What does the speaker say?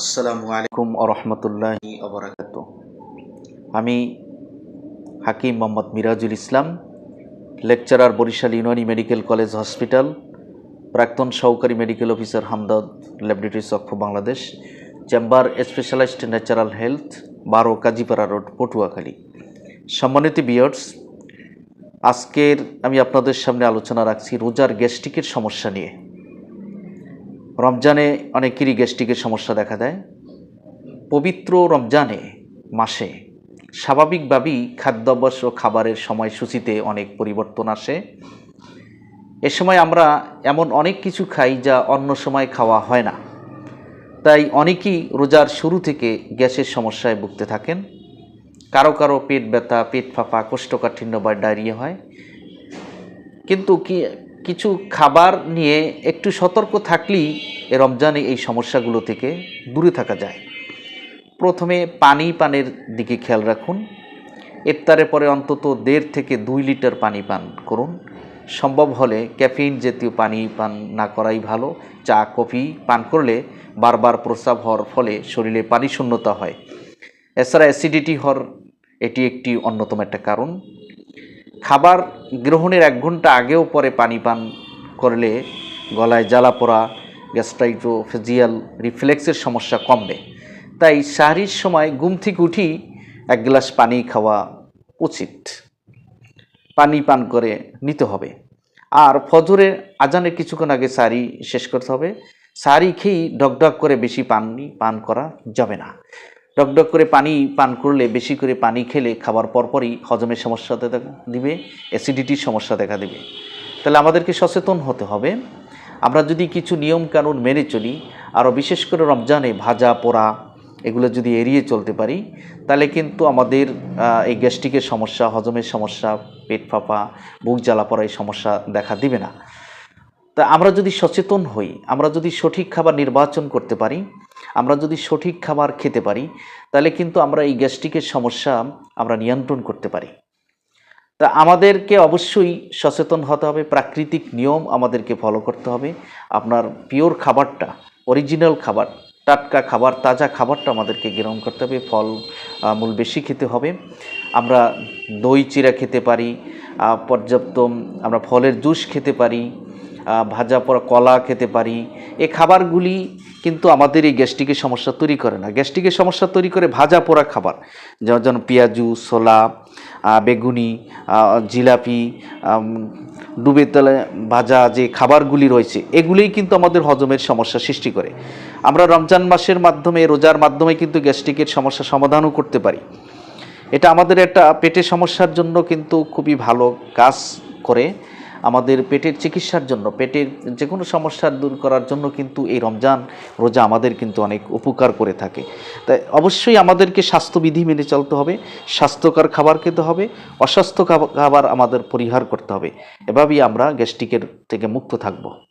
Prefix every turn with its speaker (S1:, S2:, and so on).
S1: আসসালামু আলাইকুম আরহামতুল্লাহি আবরাকাত আমি Hakim Mohammad Mirajul Islam, lecturer Barisal Unani medical college hospital, প্রাক্তন সহকারী মেডিকেল অফিসার হামদাদ ল্যাবরেটরি চক্ষু Bangladesh, chamber specialised natural health, বারো কাজীপাড়া রোড, পটুয়াখালী। সম্মানিত বিয়ার্স আজকের আমি আপনাদের সামনে আলোচনা রাখছি রোজার গ্যাস্ট্রিকের সমস্যা নিয়ে। রমজানে অনেকেরই গ্যাস্ট্রিকের সমস্যা দেখা দেয়। পবিত্র রমজানে মাসে স্বাভাবিকভাবেই খাদ্যাভ্যাস ও খাবারের সময়সূচিতে অনেক পরিবর্তন আসে। এ সময় আমরা এমন অনেক কিছু খাই যা অন্য সময় খাওয়া হয় না। তাই অনেকেই রোজার শুরু থেকে গ্যাসের সমস্যায় ভুগতে থাকেন। কারও কারও পেট ব্যথা, পেট ফাঁপা, কোষ্ঠকাঠিন্য বা ডায়রিয়া হয়। কিন্তু কি কিছু খাবার নিয়ে একটু সতর্ক থাকলেই রমজানে এই সমস্যাগুলো থেকে দূরে থাকা যায়। প্রথমে পানি পানের দিকে খেয়াল রাখুন। ইফতারের পরে অন্তত দেড় থেকে দুই লিটার পানি পান করুন। সম্ভব হলে ক্যাফিন জাতীয় পানি পান না করাই ভালো। চা, কফি পান করলে বারবার প্রস্রাব হওয়ার ফলে শরীরে পানি শূন্যতা হয়। এছাড়া অ্যাসিডিটি হওয়ার এটি একটি অন্যতম একটা কারণ। খাবার গ্রহণের এক ঘণ্টা আগেও পরে পানি পান করলে গলায় জ্বালা পোড়া, গ্যাস্ট্রাইটোফেজিয়াল রিফ্লেক্সের সমস্যা কমবে। তাই সাহারির সময় ঘুম থেকে উঠি এক গ্লাস পানি খাওয়া উচিত। পানি পান করে নিতে হবে। আর ফজরের আজানের কিছুক্ষণ আগে সারি শেষ করতে হবে। সারি খেয়েই ডকডক করে বেশি পানি পান করা যাবে না। ডকডক করে পানি পান করলে, বেশি করে পানি খেলে খাবার পরপরই হজমের সমস্যা দেখা দিবে অ্যাসিডিটির সমস্যা দেখা দেবে। তাহলে আমাদেরকে সচেতন হতে হবে। আমরা যদি কিছু নিয়ম কানুন মেনে চলি আরও বিশেষ করে রমজানে ভাজা, পোড়া, এগুলো যদি এড়িয়ে চলতে পারি, তাহলে কিন্তু আমাদের এই গ্যাস্ট্রিকের সমস্যা, হজমের সমস্যা, পেট ফাঁপা, বুক জ্বালা পড়া এই সমস্যা দেখা দিবে না। তা আমরা যদি সচেতন হই, আমরা যদি সঠিক খাবার নির্বাচন করতে পারি আমরা যদি সঠিক খাবার খেতে পারি, তাহলে কিন্তু আমরা এই গ্যাস্ট্রিকের সমস্যা আমরা নিয়ন্ত্রণ করতে পারি। তা আমাদেরকে অবশ্যই সচেতন হতে হবে, প্রাকৃতিক নিয়ম আমাদেরকে ফলো করতে হবে। আপনার পিওর খাবারটা অরিজিনাল খাবার, টাটকা খাবার, তাজা খাবারটা আমাদেরকে গ্রহণ করতে হবে, ফল মূল বেশি খেতে হবে। আমরা দই চিরা খেতে পারি পর্যাপ্ত, আমরা ফলের জুস খেতে পারি ভাজা পড়া কলা খেতে পারি। এ খাবারগুলি কিন্তু আমাদের এই গ্যাস্ট্রিকের সমস্যা তৈরি করে না। গ্যাস্ট্রিকের সমস্যা তৈরি করে ভাজা পোড়া খাবার, যেমন পেঁয়াজু, ছোলা বেগুনি জিলাপি ডুবে তেলে ভাজা যে খাবারগুলি রয়েছে, এগুলিই কিন্তু আমাদের হজমের সমস্যা সৃষ্টি করে। আমরা রমজান মাসের মাধ্যমে, রোজার মাধ্যমে কিন্তু গ্যাস্ট্রিকের সমস্যা সমাধানও করতে পারি। এটা আমাদের একটা পেটের সমস্যার জন্য কিন্তু খুবই ভালো কাজ করে। আমাদের পেটের চিকিৎসার জন্য, পেটের যে কোনো সমস্যার দূর করার জন্য কিন্তু এই রমজান রোজা আমাদের কিন্তু অনেক উপকার করে থাকে। তাই অবশ্যই আমাদেরকে স্বাস্থ্যবিধি মেনে চলতে হবে, স্বাস্থ্যকর খাবার খেতে হবে, অস্বাস্থ্য খাবার আমাদের পরিহার করতে হবে। এভাবেই আমরা গ্যাস্ট্রিকের থেকে মুক্ত থাকব।